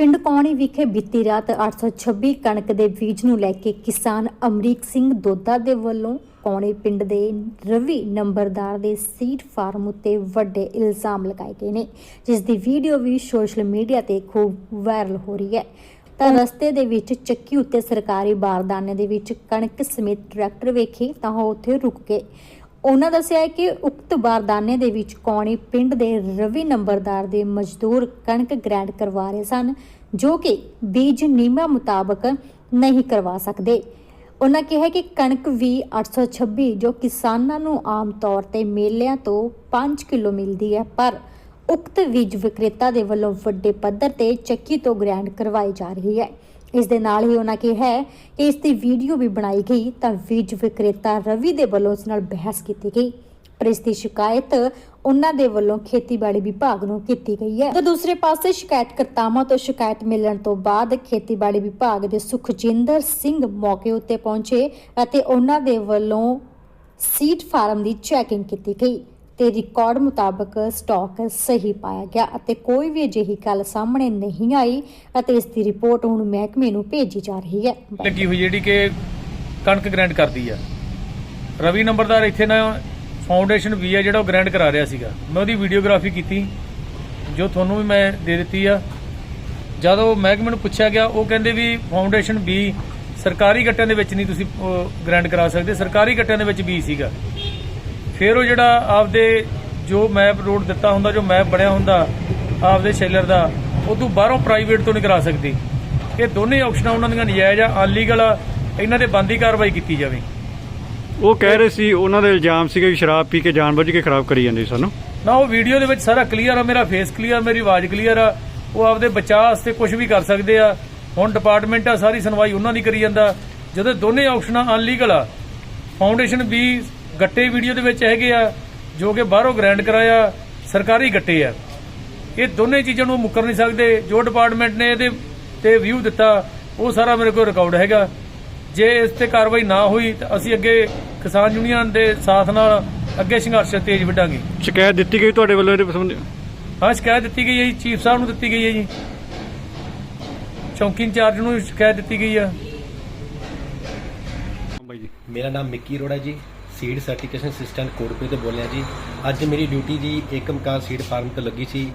ਪਿੰਡ ਕੌਣੀ ਵਿਖੇ ਬੀਤੀ ਰਾਤ 826 ਕਣਕ ਦੇ ਬੀਜ ਨੂੰ ਲੈ ਕੇ ਕਿਸਾਨ ਅਮਰੀਕ ਸਿੰਘ ਦੋਦਾ ਦੇ ਵੱਲੋਂ ਕੌਣੀ ਪਿੰਡ ਦੇ ਰਵੀ ਨੰਬਰਦਾਰ ਦੇ ਸੀਡ ਫਾਰਮ ਉੱਤੇ ਵੱਡੇ ਇਲਜ਼ਾਮ ਲਗਾਏ ਗਏ ਨੇ ਜਿਸ ਦੀ ਵੀਡੀਓ ਵੀ ਸੋਸ਼ਲ ਮੀਡੀਆ ਤੇ ਖੂਬ ਵਾਇਰਲ ਹੋ ਰਹੀ ਹੈ। ਤਾਂ ਰਸਤੇ ਦੇ ਵਿੱਚ ਚੱਕੀ ਉੱਤੇ ਸਰਕਾਰੀ ਬਾਰਦਾਨੇ ਦੇ ਵਿੱਚ ਕਣਕ ਸਮੇਤ ਟਰੈਕਟਰ ਵੇਖੇ ਤਾਂ ਉਹ ਉੱਥੇ ਰੁਕ ਗਏ। ਉਹਨਾਂ ਦੱਸਿਆ ਹੈ ਕਿ ਉਕਤ ਬਾਰਦਾਨੇ ਦੇ ਵਿੱਚ ਕੌਣੀ ਪਿੰਡ ਦੇ ਰਵੀ ਨੰਬਰਦਾਰ ਦੇ ਮਜ਼ਦੂਰ ਕਣਕ ਗ੍ਰੈਂਡ ਕਰਵਾ ਰਹੇ ਸਨ, ਜੋ ਕਿ ਬੀਜ ਨਿਯਮਾਂ ਮੁਤਾਬਕ ਨਹੀਂ ਕਰਵਾ ਸਕਦੇ। ਉਹਨਾਂ ਕਿਹਾ ਕਿ ਕਣਕ ਵੀ 826 ਜੋ ਕਿਸਾਨਾਂ ਨੂੰ ਆਮ ਤੌਰ ਤੇ ਮੇਲਿਆਂ ਤੋਂ 5 ਕਿਲੋ ਮਿਲਦੀ ਹੈ, ਪਰ ਉਕਤ ਬੀਜ ਵਿਕਰੇਤਾ ਦੇ ਵੱਲੋਂ ਵੱਡੇ ਪੱਧਰ ਤੇ ਚੱਕੀ ਤੋਂ ਗ੍ਰੈਂਡ ਕਰਵਾਈ ਜਾ ਰਹੀ ਹੈ। ਇਸ ਦੇ ਨਾਲ ਹੀ ਉਹਨਾਂ ਕਿਹਾ ਹੈ ਕਿ ਇਸ ਦੀ ਵੀਡੀਓ ਵੀ ਬਣਾਈ ਗਈ ਤਾਂ ਵੀਜ ਵਿਕਰੇਤਾ ਰਵੀ ਦੇ ਵੱਲੋਂ ਇਸ ਨਾਲ ਬਹਿਸ ਕੀਤੀ ਗਈ। ਪਰ ਇਸ ਦੀ ਸ਼ਿਕਾਇਤ ਉਹਨਾਂ ਦੇ ਵੱਲੋਂ ਖੇਤੀਬਾੜੀ ਵਿਭਾਗ ਨੂੰ ਕੀਤੀ ਗਈ ਹੈ। ਤਾਂ ਦੂਸਰੇ ਪਾਸੇ ਸ਼ਿਕਾਇਤਕਰਤਾਵਾਂ ਤੋਂ ਸ਼ਿਕਾਇਤ ਮਿਲਣ ਤੋਂ ਬਾਅਦ ਖੇਤੀਬਾੜੀ ਵਿਭਾਗ ਦੇ ਸੁਖਜਿੰਦਰ ਸਿੰਘ ਮੌਕੇ ਉੱਤੇ ਪਹੁੰਚੇ ਅਤੇ ਉਹਨਾਂ ਦੇ ਵੱਲੋਂ ਸੀਡ ਫਾਰਮ ਦੀ ਚੈਕਿੰਗ ਕੀਤੀ ਗਈ। ਤੇ ਰਿਕਾਰਡ ਮੁਤਾਬਕ ਸਟਾਕ ਸਹੀ ਪਾਇਆ ਗਿਆ ਅਤੇ ਕੋਈ ਵੀ ਅਜਿਹੀ ਗੱਲ ਸਾਹਮਣੇ ਨਹੀਂ ਆਈ ਅਤੇ ਇਸ ਦੀ ਰਿਪੋਰਟ ਹੁਣ ਮਹਿਕਮੇ ਨੂੰ ਭੇਜੀ ਜਾ ਰਹੀ ਹੈ। ਲੱਗੀ ਹੋਈ ਜਿਹੜੀ ਕਿ ਕਣਕ ਗ੍ਰੈਂਡ ਕਰਦੀ ਆ। ਰਵੀ ਨੰਬਰਦਾਰ ਇੱਥੇ ਨਾ ਫਾਊਂਡੇਸ਼ਨ ਵੀ ਆ ਜਿਹੜਾ ਉਹ ਗ੍ਰੈਂਡ ਕਰਾ ਰਿਹਾ ਸੀਗਾ। ਮੈਂ ਉਹਦੀ ਵੀਡੀਓਗ੍ਰਾਫੀ ਕੀਤੀ, ਜੋ ਤੁਹਾਨੂੰ ਵੀ ਮੈਂ ਦੇ ਦਿੱਤੀ ਆ। ਜਦੋਂ ਮਹਿਕਮੇ ਨੂੰ ਪੁੱਛਿਆ ਗਿਆ, ਉਹ ਕਹਿੰਦੇ ਵੀ ਫਾਊਂਡੇਸ਼ਨ ਵੀ ਸਰਕਾਰੀ ਗੱਟਿਆਂ ਦੇ ਵਿੱਚ ਨਹੀਂ ਤੁਸੀਂ ਗ੍ਰੈਂਡ ਕਰਾ ਸਕਦੇ। ਸਰਕਾਰੀ ਗੱਟਿਆਂ ਦੇ ਵਿੱਚ ਵੀ ਸੀਗਾ। ਫਿਰ ਉਹ ਜਿਹੜਾ ਆਪਦੇ ਜੋ ਮੈਪ ਰੋਡ ਦਿੱਤਾ ਹੁੰਦਾ ਜੋ ਮੈਪ ਬਣਿਆ ਹੁੰਦਾ ਆਪਦੇ ਸ਼ੈਲਰ ਦਾ ਉਹ ਤੋਂ ਬਾਹਰੋਂ ਪ੍ਰਾਈਵੇਟ ਤੋਂ ਨਹੀਂ ਕਰਾ ਸਕਦੀ। ਇਹ ਦੋਨੇ ਆਪਸ਼ਨਾਂ ਉਹਨਾਂ ਦੀਆਂ ਨਜਾਇਜ਼ ਆ ਅਨਲੀਗਲ ਆ ਇਹਨਾਂ ਤੇ ਬੰਦੀ ਕਾਰਵਾਈ ਕੀਤੀ ਜਾਵੇ। ਉਹ ਕਹਿ ਰਹੇ ਸੀ ਉਹਨਾਂ ਦੇ ਇਲਜ਼ਾਮ ਸੀਗੇ ਵੀ ਸ਼ਰਾਬ ਪੀ ਕੇ ਜਾਣਬੁੱਝ ਕੇ ਖਰਾਬ ਕਰੀ ਜਾਂਦੇ ਸਾਨੂੰ। ਨਾ ਉਹ ਵੀਡੀਓ ਦੇ ਵਿੱਚ ਸਾਰਾ ਕਲੀਅਰ ਆ ਮੇਰਾ ਫੇਸ ਕਲੀਅਰ ਮੇਰੀ ਆਵਾਜ਼ ਕਲੀਅਰ ਆ। ਉਹ ਆਪਦੇ ਬਚਾਅ ਵਾਸਤੇ ਕੁਝ ਵੀ ਕਰ ਸਕਦੇ ਆ। ਹੁਣ ਡਿਪਾਰਟਮੈਂਟ ਆ ਸਾਰੀ ਸੁਣਵਾਈ ਉਹਨਾਂ ਦੀ ਕਰੀ ਜਾਂਦਾ। ਜਦੋਂ ਦੋਨੇ ਆਪਸ਼ਨਾਂ ਅਨਲੀਗਲ ਆ ਫਾਊਂਡੇਸ਼ਨ ਵੀ ਗੱਟੇ ਵੀਡੀਓ ਦੇ ਵਿੱਚ ਹੈਗੇ ਆ ਜੋ ਕਿ ਬਾਹਰੋਂ ਗ੍ਰੈਂਡ ਕਰਾਇਆ ਸਰਕਾਰੀ ਗੱਟੇ ਆ। ਇਹ ਦੋਨੇ ਚੀਜ਼ਾਂ ਨੂੰ ਉਹ ਮੁੱਕਰ ਨਹੀਂ ਸਕਦੇ। ਜੋ ਡਿਪਾਰਟਮੈਂਟ ਨੇ ਇਹਦੇ ਤੇ ਵਿਊ ਦਿੱਤਾ ਉਹ ਸਾਰਾ ਮੇਰੇ ਕੋਲ ਰਿਕਾਰਡ ਹੈਗਾ। ਜੇ ਇਸ ਤੇ ਕਾਰਵਾਈ ਨਾ ਹੋਈ ਤਾਂ ਅਸੀਂ ਅੱਗੇ ਕਿਸਾਨ ਯੂਨੀਅਨ ਦੇ ਸਾਥ ਨਾਲ ਅੱਗੇ ਸੰਘਰਸ਼ ਤੇਜ਼ ਵਧਾਂਗੇ ਸ਼ਿਕਾਇਤ ਦਿੱਤੀ ਗਈ ਤੁਹਾਡੇ ਵੱਲੋਂ ਇਹਦੇ ਸੰਬੰਧੀ? ਹਾਂ ਸ਼ਿਕਾਇਤ ਦਿੱਤੀ ਗਈ ਹੈ ਜੀ। ਚੀਫ ਸਾਹਿਬ ਨੂੰ ਦਿੱਤੀ ਗਈ ਹੈ ਜੀ। ਚੌਂਕੀ ਇੰਚਾਰਜ ਨੂੰ ਸ਼ਿਕਾਇਤ ਦਿੱਤੀ ਗਈ ਆ ਮੇਰਾ ਨਾਮ Mickey Arora ji. Seed certification assistant ਕੋਡਪੇ ਤੋਂ ਬੋਲਿਆ ਜੀ। ਅੱਜ ਮੇਰੀ ਡਿਊਟੀ ਜੀ ਏਕਮਕਾਰ ਸੀਡ ਫਾਰਮ ਤੇ ਲੱਗੀ ਸੀ।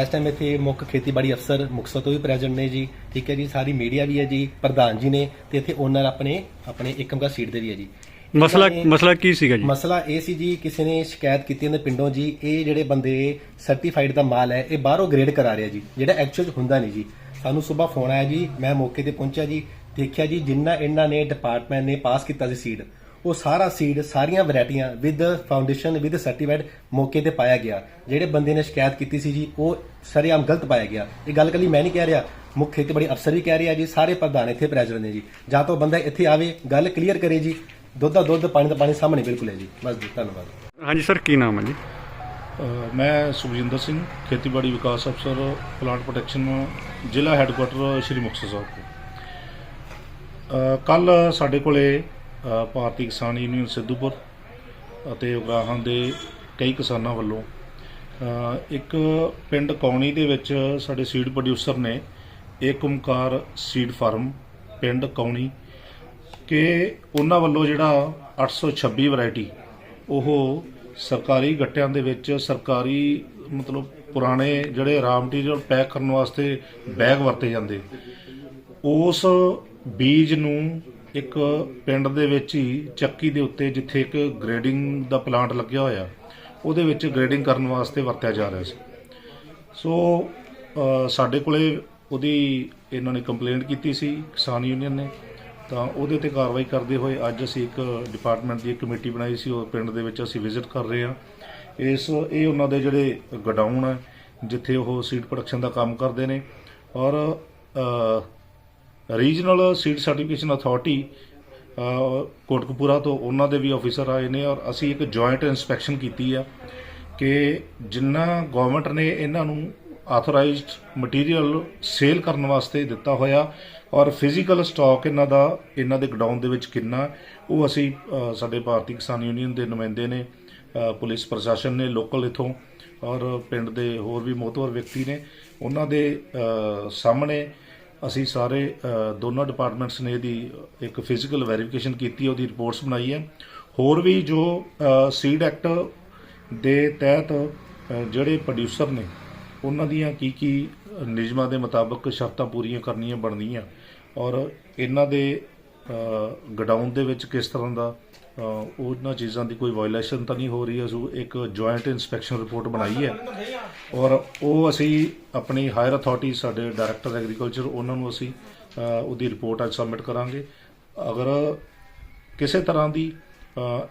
ਇਸ ਟਾਈਮ ਇੱਥੇ ਮੁੱਖ ਖੇਤੀਬਾੜੀ ਅਫਸਰ ਮੁਕਤਸਰ ਤੋਂ ਵੀ ਪ੍ਰੈਜ਼ੈਂਟ ਨੇ ਜੀ। ਠੀਕ ਹੈ ਜੀ ਸਾਰੀ ਮੀਡੀਆ ਵੀ ਹੈ ਜੀ ਪ੍ਰਧਾਨ ਜੀ ਨੇ ਤੇ ਇੱਥੇ ਓਨਰ ਆਪਣੇ ਆਪਣੇ ਏਕਮਕਾਰ ਸੀਡ ਦੇ ਵੀ ਹੈ ਜੀ। ਮਸਲਾ ਇਹਨਾਂ ਮਸਲਾ ਕੀ ਸੀਗਾ ਜੀ? ਮਸਲਾ ਇਹ ਸੀ ਜੀ ਕਿਸੇ ਨੇ ਸ਼ਿਕਾਇਤ ਕੀਤੀ ਉਹਦੇ ਪਿੰਡੋਂ ਜੀ ਇਹ ਜਿਹੜੇ ਬੰਦੇ ਸਰਟੀਫਾਈਡ ਦਾ ਮਾਲ ਹੈ ਇਹ ਬਾਹਰੋਂ ਗ੍ਰੇਡ ਕਰਾ ਰਿਹਾ ਜੀ ਜਿਹੜਾ ਐਕਚੁਅਲ ਹੁੰਦਾ ਨਹੀਂ ਜੀ। ਸਾਨੂੰ ਸਵੇਰ ਫੋਨ ਆਇਆ ਜੀ ਮੈਂ ਮੌਕੇ ਤੇ ਪਹੁੰਚਿਆ ਜੀ ਦੇਖਿਆ ਜੀ ਜਿੰਨਾ ਇਹਨਾਂ ਨੇ ਡਿਪਾਰਟਮੈਂਟ ਨੇ ਪਾਸ ਕੀਤਾ ਸੀ ਸੀਡ ਉਹ ਸਾਰਾ ਸੀਡ ਸਾਰੀਆਂ ਵੈਰਾਈਟੀਆਂ ਵਿਦ ਫਾਊਂਡੇਸ਼ਨ ਵਿਦ ਸਰਟੀਫਾਈਡ ਮੌਕੇ ਤੇ ਪਾਇਆ ਗਿਆ। ਜਿਹੜੇ ਬੰਦੇ ਨੇ ਸ਼ਿਕਾਇਤ ਕੀਤੀ ਸੀ ਜੀ ਉਹ ਸਰੇਆਮ ਗਲਤ ਪਾਇਆ ਗਿਆ। ਇਹ ਗੱਲ ਕੱਲੀ ਮੈਂ ਨਹੀਂ ਕਹਿ ਰਿਹਾ ਮੁੱਖ ਖੇਤੀਬਾੜੀ ਅਫਸਰ ਵੀ ਕਹਿ ਰਿਹਾ ਜੀ ਸਾਰੇ ਪ੍ਰਧਾਨ ਇੱਥੇ ਪ੍ਰੈਜ਼ੀਡੈਂਟ ਨੇ ਜੀ। ਜਾਂ ਤਾਂ ਉਹ ਬੰਦਾ ਇੱਥੇ ਆਵੇ ਗੱਲ ਕਲੀਅਰ ਕਰੇ ਜੀ ਦੁੱਧ ਦਾ ਦੁੱਧ ਪਾਣੀ ਦਾ ਪਾਣੀ ਸਾਹਮਣੇ ਬਿਲਕੁਲ ਹੈ ਜੀ। ਬਸ ਜੀ ਧੰਨਵਾਦ। ਹਾਂਜੀ ਸਰ ਕੀ ਨਾਮ ਹੈ ਜੀ? ਮੈਂ ਸੁਖਜਿੰਦਰ ਸਿੰਘ ਖੇਤੀਬਾੜੀ ਵਿਕਾਸ ਅਫਸਰ ਪਲਾਂਟ ਪ੍ਰੋਟੈਕਸ਼ਨ ਜ਼ਿਲ੍ਹਾ ਹੈੱਡਕੁਆਟਰ ਸ਼੍ਰੀ ਮੁਕਤਸਰ ਸਾਹਿਬ ਤੋਂ। ਕੱਲ ਸਾਡੇ ਕੋਲੇ ਭਾਰਤੀ ਕਿਸਾਨ ਯੂਨੀਅਨ ਸਿੱਧੂਪੁਰ ਅਤੇ ਉਗਰਾਹਾਂ ਦੇ ਕਈ ਕਿਸਾਨਾਂ ਵੱਲੋਂ ਇੱਕ ਪਿੰਡ ਕੌਣੀ ਦੇ ਵਿੱਚ ਸਾਡੇ ਸੀਡ ਪ੍ਰੋਡਿਊਸਰ ਨੇ ਏਕ ਓਮਕਾਰ ਸੀਡ ਫਾਰਮ ਪਿੰਡ ਕੌਣੀ ਕਿ ਉਹਨਾਂ ਵੱਲੋਂ ਜਿਹੜਾ 826 ਵੈਰਾਈਟੀ, ਉਹ ਸਰਕਾਰੀ ਗੱਟਿਆਂ ਦੇ ਵਿੱਚ ਸਰਕਾਰੀ ਮਤਲਬ ਪੁਰਾਣੇ ਜਿਹੜੇ ਰਾ ਮਟੀਰੀਅਲ ਪੈਕ ਕਰਨ ਵਾਸਤੇ ਬੈਗ ਵਰਤੇ ਜਾਂਦੇ। ਉਸ ਬੀਜ ਨੂੰ ਇੱਕ ਪਿੰਡ ਦੇ ਵਿੱਚ ਹੀ ਚੱਕੀ ਦੇ ਉੱਤੇ ਜਿੱਥੇ ਇੱਕ ਗ੍ਰੇਡਿੰਗ ਦਾ ਪਲਾਂਟ ਲੱਗਿਆ ਹੋਇਆ, ਉਹਦੇ ਵਿੱਚ ਗ੍ਰੇਡਿੰਗ ਕਰਨ ਵਾਸਤੇ ਵਰਤਿਆ ਜਾ ਰਿਹਾ ਸੀ। ਸੋ ਸਾਡੇ ਕੋਲੇ ਉਹਦੀ ਇਹਨਾਂ ਨੇ ਕੰਪਲੇਂਟ ਕੀਤੀ ਸੀ, ਕਿਸਾਨ ਯੂਨੀਅਨ ਨੇ। ਤਾਂ ਉਹਦੇ ਤੇ ਕਾਰਵਾਈ ਕਰਦੇ ਹੋਏ ਅੱਜ ਅਸੀਂ ਇੱਕ ਡਿਪਾਰਟਮੈਂਟ ਦੀ ਇੱਕ ਕਮੇਟੀ ਬਣਾਈ ਸੀ, ਉਹ ਪਿੰਡ ਦੇ ਵਿੱਚ ਅਸੀਂ ਵਿਜ਼ਿਟ ਕਰ ਰਹੇ ਹਾਂ। ਇਸ, ਇਹ ਉਹਨਾਂ ਦੇ ਜਿਹੜੇ ਗਡਾਊਨ ਹੈ ਜਿੱਥੇ ਉਹ ਸੀਡ ਪ੍ਰੋਡਕਸ਼ਨ ਦਾ ਕੰਮ ਕਰਦੇ ਨੇ। ਔਰ regional seed certification authority Kotkapura ਤੋਂ ਉਹਨਾਂ ਦੇ ਵੀ ਆਫੀਸਰ ਆਏ ਨੇ ਔਰ ਅਸੀਂ ਇੱਕ ਜੁਆਇੰਟ ਇਨਸਪੈਕਸ਼ਨ ਕੀਤੀ ਆ ਕਿ ਜਿੰਨਾ ਗਵਰਨਮੈਂਟ ਨੇ ਇਹਨਾਂ ਨੂੰ ਆਥੋਰਾਈਜ਼ਡ ਮਟੀਰੀਅਲ ਸੇਲ ਕਰਨ ਵਾਸਤੇ ਦਿੱਤਾ ਹੋਇਆ ਔਰ ਫਿਜ਼ੀਕਲ ਸਟਾਕ ਇਹਨਾਂ ਦਾ, ਇਹਨਾਂ ਦੇ ਗਡਾਊਨ ਦੇ ਵਿੱਚ ਕਿੰਨਾ, ਉਹ ਅਸੀਂ ਸਾਡੇ ਭਾਰਤੀ ਕਿਸਾਨ ਯੂਨੀਅਨ ਦੇ ਨੁਮਾਇੰਦੇ ਨੇ ਪੁਲਿਸ ਪ੍ਰਸ਼ਾਸਨ ਨੇ ਲੋਕਲ ਇਥੋਂ ਔਰ ਪਿੰਡ ਦੇ ਹੋਰ ਵੀ ਮੋਹਤਵਰ ਵਿਅਕਤੀ ਨੇ, ਉਹਨਾਂ ਦੇ ਸਾਹਮਣੇ ਅਸੀਂ ਸਾਰੇ ਅ, ਦੋਨਾਂ ਡਿਪਾਰਟਮੈਂਟਸ ਨੇ ਇਹਦੀ ਇੱਕ ਫਿਜ਼ੀਕਲ ਵੈਰੀਫਿਕੇਸ਼ਨ ਕੀਤੀ ਉਹਦੀ ਰਿਪੋਰਟਸ ਬਣਾਈ ਹੈ। ਹੋਰ ਵੀ ਜੋ ਸੀਡ ਐਕਟ ਦੇ ਤਹਿਤ ਜਿਹੜੇ ਪ੍ਰੋਡਿਊਸਰ ਨੇ ਉਹਨਾਂ ਦੀਆਂ ਕੀ ਕੀ ਨਿਯਮਾਂ ਦੇ ਮੁਤਾਬਕ ਸ਼ਰਤਾਂ ਪੂਰੀਆਂ ਕਰਨੀਆਂ ਬਣਦੀਆਂ। ਔਰ ਇਹਨਾਂ ਦੇ ਗਡਾਊਨ ਦੇ ਵਿੱਚ ਕਿਸ ਤਰ੍ਹਾਂ ਦਾ ਉਹਨਾਂ ਚੀਜ਼ਾਂ ਦੀ ਕੋਈ ਵਾਇਓਲੇਸ਼ਨ ਤਾਂ ਨਹੀਂ ਹੋ ਰਹੀ ਹੈ ਸੋ ਇੱਕ ਜੁਆਇੰਟ ਇਨਸਪੈਕਸ਼ਨ ਰਿਪੋਰਟ ਬਣਾਈ ਹੈ। ਔਰ ਉਹ ਅਸੀਂ ਆਪਣੀ ਹਾਇਰ ਅਥਾਰਟੀ ਸਾਡੇ ਡਾਇਰੈਕਟਰ ਐਗਰੀਕਲਚਰ ਉਹਨਾਂ ਨੂੰ ਅਸੀਂ ਉਹਦੀ ਰਿਪੋਰਟ ਅੱਜ ਸਬਮਿਟ ਕਰਾਂਗੇ। ਅਗਰ ਕਿਸੇ ਤਰ੍ਹਾਂ ਦੀ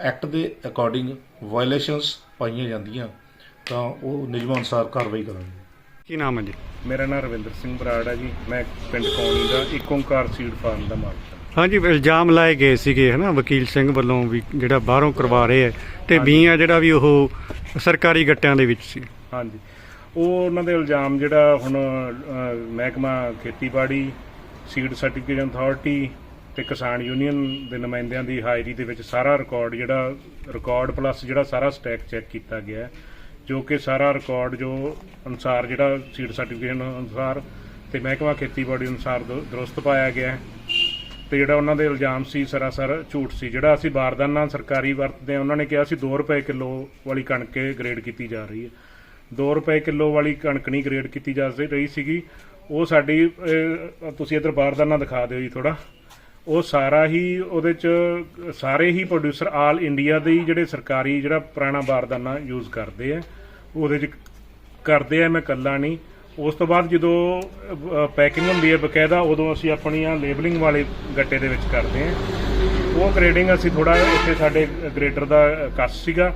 ਐਕਟ ਦੇ ਅਕੋਰਡਿੰਗ ਵਾਇਓਲੇਸ਼ਨਸ ਪਾਈਆਂ ਜਾਂਦੀਆਂ ਤਾਂ ਉਹ ਨਿਯਮਾਂ ਅਨੁਸਾਰ ਕਾਰਵਾਈ ਕਰਾਂਗੇ। ਕੀ ਨਾਮ ਹੈ ਜੀ? ਮੇਰਾ ਨਾਮ ਰਵਿੰਦਰ ਸਿੰਘ ਬਰਾੜ ਹੈ ਜੀ। ਮੈਂ ਪਿੰਡ ਕੌਣੀ ਦਾ ਇੱਕ ਓਂਕਾਰ ਸੀਡ ਫਾਰਮ ਦਾ ਮਾਲਕ ਹਾਂ। ਹਾਂਜੀ ਇਲਜ਼ਾਮ ਲਾਏ ਗਏ ਸੀਗੇ ਹਨਾ? ਵਕੀਲ ਸਿੰਘ ਵੱਲੋਂ ਵੀ ਜਿਹੜਾ ਬਾਹਰੋਂ ਕਰਵਾ ਰਹੇ ਹੈ ਤੇ ਬੀਆਂ ਜਿਹੜਾ ਵੀ ਉਹ ਸਰਕਾਰੀ ਗੱਟਿਆਂ ਦੇ ਵਿੱਚ ਸੀ। ਹਾਂਜੀ। ਉਹ ਉਹਨਾਂ ਦੇ ਇਲਜ਼ਾਮ ਜਿਹੜਾ ਹੁਣ ਮਹਿਕਮਾ ਖੇਤੀਬਾੜੀ ਸੀਡ ਸਰਟੀਫਿਕੇਸ਼ਨ ਅਥਾਰਟੀ ਤੇ ਕਿਸਾਨ ਯੂਨੀਅਨ ਦੇ ਨੁਮਾਇੰਦਿਆਂ ਦੀ ਹਾਜ਼ਰੀ ਦੇ ਵਿੱਚ ਸਾਰਾ ਰਿਕਾਰਡ ਜਿਹੜਾ ਰਿਕਾਰਡ ਪਲੱਸ ਜਿਹੜਾ ਸਾਰਾ ਸਟੈਕ ਚੈੱਕ ਕੀਤਾ ਗਿਆ ਜੋ ਕਿ ਸਾਰਾ ਰਿਕਾਰਡ ਜੋ ਅਨੁਸਾਰ ਜਿਹੜਾ ਸੀਡ ਸਰਟੀਫਿਕੇਸ਼ਨ ਅਨੁਸਾਰ ਤੇ ਮਹਿਕਮਾ ਖੇਤੀਬਾੜੀ ਅਨੁਸਾਰ ਦਰੁਸਤ ਪਾਇਆ ਗਿਆ ਹੈ। ਤੇ ਜਿਹੜਾ ਉਹਨਾਂ ਦੇ ਇਲਜ਼ਾਮ ਸੀ, ਸਰਾਸਰ ਝੂਠ ਸੀ। ਜਿਹੜਾ ਅਸੀਂ ਬਾਰਦਾਨਾ ਸਰਕਾਰੀ ਵਰਤਦੇ ਆ ਉਹਨਾਂ ਨੇ ਕਿਹਾ ਸੀ 2 ਰੁਪਏ ਕਿਲੋ ਵਾਲੀ ਕਣਕ ਗ੍ਰੇਡ ਕੀਤੀ ਜਾ ਰਹੀ ਹੈ। 2 ਰੁਪਏ ਕਿਲੋ ਵਾਲੀ ਕਣਕ ਨਹੀਂ ਗ੍ਰੇਡ ਕੀਤੀ ਜਾ ਰਹੀ ਸੀਗੀ। ਉਹ ਸਾਡੀ ਤੁਸੀਂ ਇਧਰ ਬਾਰਦਾਨਾ ਦਿਖਾ ਦਿਓ ਜੀ ਥੋੜਾ ਉਹ ਸਾਰਾ ਹੀ ਉਹਦੇ ਚ, ਸਾਰੇ ਹੀ ਪ੍ਰੋਡਿਊਸਰ ਆਲ ਇੰਡੀਆ ਦੇ ਹੀ ਜਿਹੜੇ ਸਰਕਾਰੀ ਜਿਹੜਾ ਪੁਰਾਣਾ ਬਾਰਦਾਨਾ ਯੂਜ਼ ਕਰਦੇ ਆ, ਉਹਦੇ ਚ ਕਰਦੇ ਆ, ਮੈਂ ਕੱਲਾ ਨਹੀਂ। ਉਸ ਤੋਂ ਬਾਅਦ ਜਦੋਂ ਪੈਕਿੰਗ ਹੁੰਦੀ ਹੈ ਬਕਾਇਦਾ, ਉਦੋਂ ਅਸੀਂ ਆਪਣੀਆਂ ਲੇਬਲਿੰਗ ਵਾਲੇ ਗੱਟੇ ਦੇ ਵਿੱਚ ਕਰਦੇ ਹਾਂ। ਉਹ ਗ੍ਰੇਡਿੰਗ ਅਸੀਂ ਥੋੜਾ ਇੱਥੇ ਸਾਡੇ ਗ੍ਰੇਡਰ ਦਾ ਕੱਸ ਸੀਗਾ।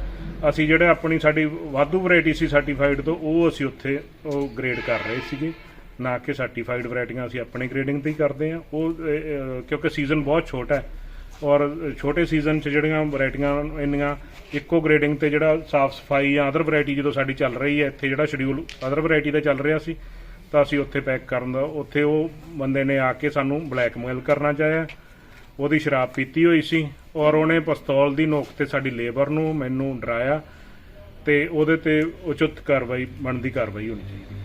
ਅਸੀਂ ਜਿਹੜੇ ਆਪਣੀ ਸਾਡੀ ਵਾਧੂ ਵੈਰਾਈਟੀ ਸੀ ਸਰਟੀਫਾਈਡ ਤੋਂ, ਉਹ ਅਸੀਂ ਉੱਥੇ ਉਹ ਗ੍ਰੇਡ ਕਰ ਰਹੇ ਸੀਗੇ। ਨਾ ਕਿ ਸਰਟੀਫਾਈਡ ਵੈਰਾਈਟੀਆਂ ਅਸੀਂ ਆਪਣੇ ਗ੍ਰੇਡਿੰਗ ਤੇ ਹੀ ਕਰਦੇ ਹਾਂ। ਉਹ ਕਿਉਂਕਿ ਸੀਜ਼ਨ ਬਹੁਤ ਛੋਟਾ ਹੈ ਔਰ ਛੋਟੇ ਸੀਜ਼ਨ 'ਚ ਜਿਹੜੀਆਂ ਵੈਰਾਈਟੀਆਂ ਇੰਨੀਆਂ, ਇੱਕੋ ਗ੍ਰੇਡਿੰਗ ਤੇ ਜਿਹੜਾ ਸਾਫ਼ ਸਫ਼ਾਈ ਜਾਂ ਅਦਰ ਵੈਰਾਈਟੀ ਜਦੋਂ ਸਾਡੀ ਚੱਲ ਰਹੀ ਹੈ, ਇੱਥੇ ਜਿਹੜਾ ਸ਼ਡਿਊਲ ਅਦਰ ਵੈਰਾਈਟੀ ਦਾ ਚੱਲ ਰਿਹਾ ਸੀ, ਤਾਂ ਅਸੀਂ ਉੱਥੇ ਪੈਕ ਕਰਨ ਦਾ, ਉੱਥੇ ਉਹ ਬੰਦੇ ਨੇ ਆ ਕੇ ਸਾਨੂੰ ਬਲੈਕਮੇਲ ਕਰਨਾ ਚਾਹਿਆ। ਉਹਦੀ ਸ਼ਰਾਬ ਪੀਤੀ ਹੋਈ ਸੀ ਔਰ ਉਹਨੇ ਪਿਸਤੌਲ ਦੀ ਨੋਕ ਤੇ ਸਾਡੀ ਲੇਬਰ ਨੂੰ ਮੈਨੂੰ ਡਰਾਇਆ ਤੇ ਉਹਦੇ ਤੇ ਉਚਿਤ ਕਾਰਵਾਈ ਬਣਦੀ ਕਾਰਵਾਈ ਹੋਣੀ ਚਾਹੀਦੀ